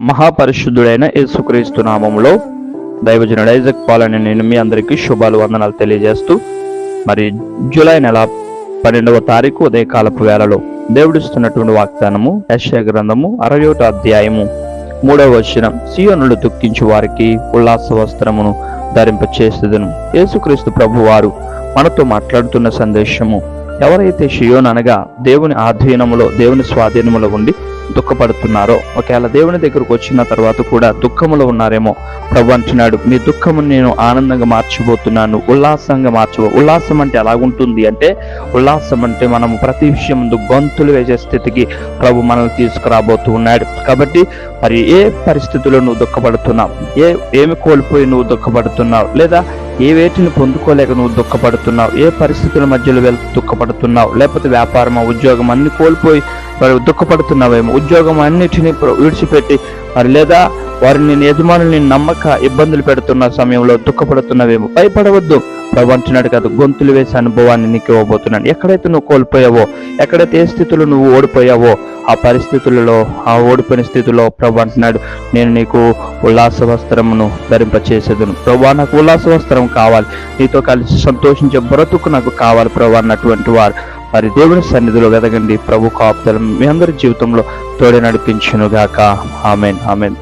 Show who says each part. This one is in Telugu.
Speaker 1: మహాపరిశుద్ధుడైన యేసుక్రీస్తు నామములో దైవజనుడు ఐజక్ పాలని నేను మీ అందరికీ శుభాలు వందనాలు తెలియజేస్తూ మరి జూలై నెల పన్నెండవ తారీఖు ఉదయకాలపు వేళలో దేవుడిస్తున్నటువంటి వాగ్దానము యశ్య గ్రంథము అరవై అధ్యాయము మూడవ వచనం. సియోనులు దుఃఖించు వారికి ఉల్లాస వస్త్రమును ధరింపచేసేదను యేసుక్రీస్తు ప్రభు వారు మనతో మాట్లాడుతున్న సందేశము ఎవరైతే షియోన్ అనగా దేవుని ఆధీనములో దేవుని స్వాధీనములో ఉండి దుఃఖపడుతున్నారో. ఒకవేళ దేవుని దగ్గరకు వచ్చిన తర్వాత కూడా దుఃఖములో ఉన్నారేమో. ప్రభు అంటున్నాడు మీ దుఃఖము నేను ఆనందంగా మార్చిపోతున్నాను ఉల్లాసంగా మార్చబో ఉల్లాసం అంటే ఎలాగుంటుంది అంటే ఉల్లాసం అంటే మనము ప్రతి విషయం ముందు గొంతులు వేసే స్థితికి ప్రభు మనల్ని తీసుకురాబోతూ ఉన్నాడు. కాబట్టి మరి ఏ పరిస్థితుల్లో నువ్వు దుఃఖపడుతున్నావు? ఏ ఏమి కోల్పోయి నువ్వు దుఃఖపడుతున్నావు? లేదా ఏ వేటిని పొందుకోలేక నువ్వు దుఃఖపడుతున్నావు? ఏ పరిస్థితుల మధ్యలో వెళ్తూ దుఃఖపడుతున్నావు? లేకపోతే వ్యాపారమా ఉద్యోగం అన్ని కోల్పోయి మరి దుఃఖపడుతున్నావేమో. ఉద్యోగం అన్నిటిని విడిచిపెట్టి మరి లేదా వారిని నేను యజమానుల్ని నమ్మక ఇబ్బందులు పెడుతున్న సమయంలో దుఃఖపడుతున్నావేమో. భయపడవద్దు. ప్రభు అంటున్నాడు కదా గొంతులు వేసే అనుభవాన్ని నీకు ఇవ్వబోతున్నాను. ఎక్కడైతే నువ్వు కోల్పోయావో ఎక్కడైతే ఏ స్థితిలో నువ్వు ఓడిపోయావో ఆ పరిస్థితులలో ఆ ఓడిపోయిన స్థితిలో ప్రభు అంటున్నాడు నేను నీకు ఉల్లాస వస్త్రమును ధరింపచేసేదను. ప్రభా నాకు ఉల్లాస వస్త్రం కావాలి. నీతో కలిసి సంతోషించే బ్రతుకు నాకు కావాలి ప్రభు అన్నటువంటి వారు. మరి దేవుని సన్నిధిలో వెదగండి. ప్రభు కాపుదలం మీ అందరి జీవితంలో తోడే నడిపించును గాక ఆమెన్ ఆమెన్.